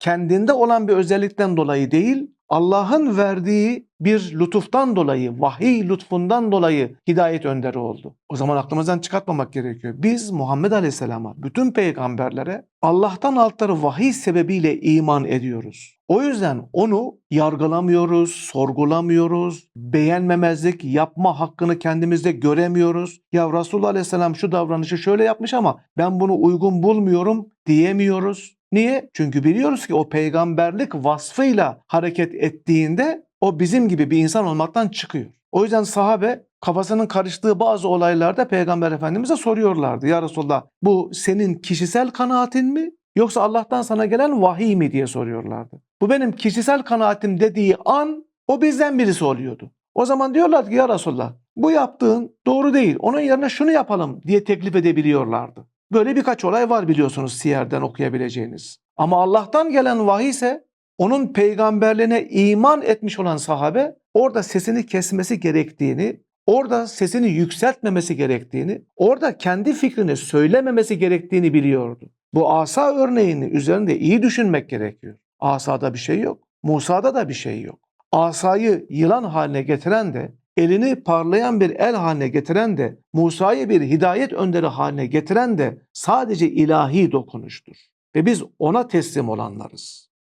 kendinde olan bir özellikten dolayı değil, Allah'ın verdiği bir lütuftan dolayı, vahiy lütfundan dolayı hidayet önderi oldu. O zaman aklımızdan çıkartmamak gerekiyor. Biz Muhammed Aleyhisselam'a, bütün peygamberlere Allah'tan altları vahiy sebebiyle iman ediyoruz. O yüzden onu yargılamıyoruz, sorgulamıyoruz, beğenmemezlik yapma hakkını kendimizde göremiyoruz. Ya Resulullah Aleyhisselam şu davranışı şöyle yapmış ama ben bunu uygun bulmuyorum diyemiyoruz. Niye? Çünkü biliyoruz ki o peygamberlik vasfıyla hareket ettiğinde o bizim gibi bir insan olmaktan çıkıyor. O yüzden sahabe kafasının karıştığı bazı olaylarda Peygamber Efendimiz'e soruyorlardı. Ya Resulallah bu senin kişisel kanaatin mi yoksa Allah'tan sana gelen vahiy mi diye soruyorlardı. Bu benim kişisel kanaatim dediği an o bizden birisi oluyordu. O zaman diyorlardı ki ya Resulallah bu yaptığın doğru değil. Onun yerine şunu yapalım diye teklif edebiliyorlardı. Böyle birkaç olay var biliyorsunuz Siyer'den okuyabileceğiniz. Ama Allah'tan gelen vahiy ise onun peygamberliğine iman etmiş olan sahabe orada sesini kesmesi gerektiğini, orada sesini yükseltmemesi gerektiğini, orada kendi fikrini söylememesi gerektiğini biliyordu. Bu asa örneğini üzerinde iyi düşünmek gerekiyor. Asada bir şey yok. Musa'da da bir şey yok. Asayı yılan haline getiren de, elini parlayan bir el haline getiren de, Musa'yı bir hidayet önderi haline getiren de sadece ilahi dokunuştur. Ve biz ona teslim olanlarız.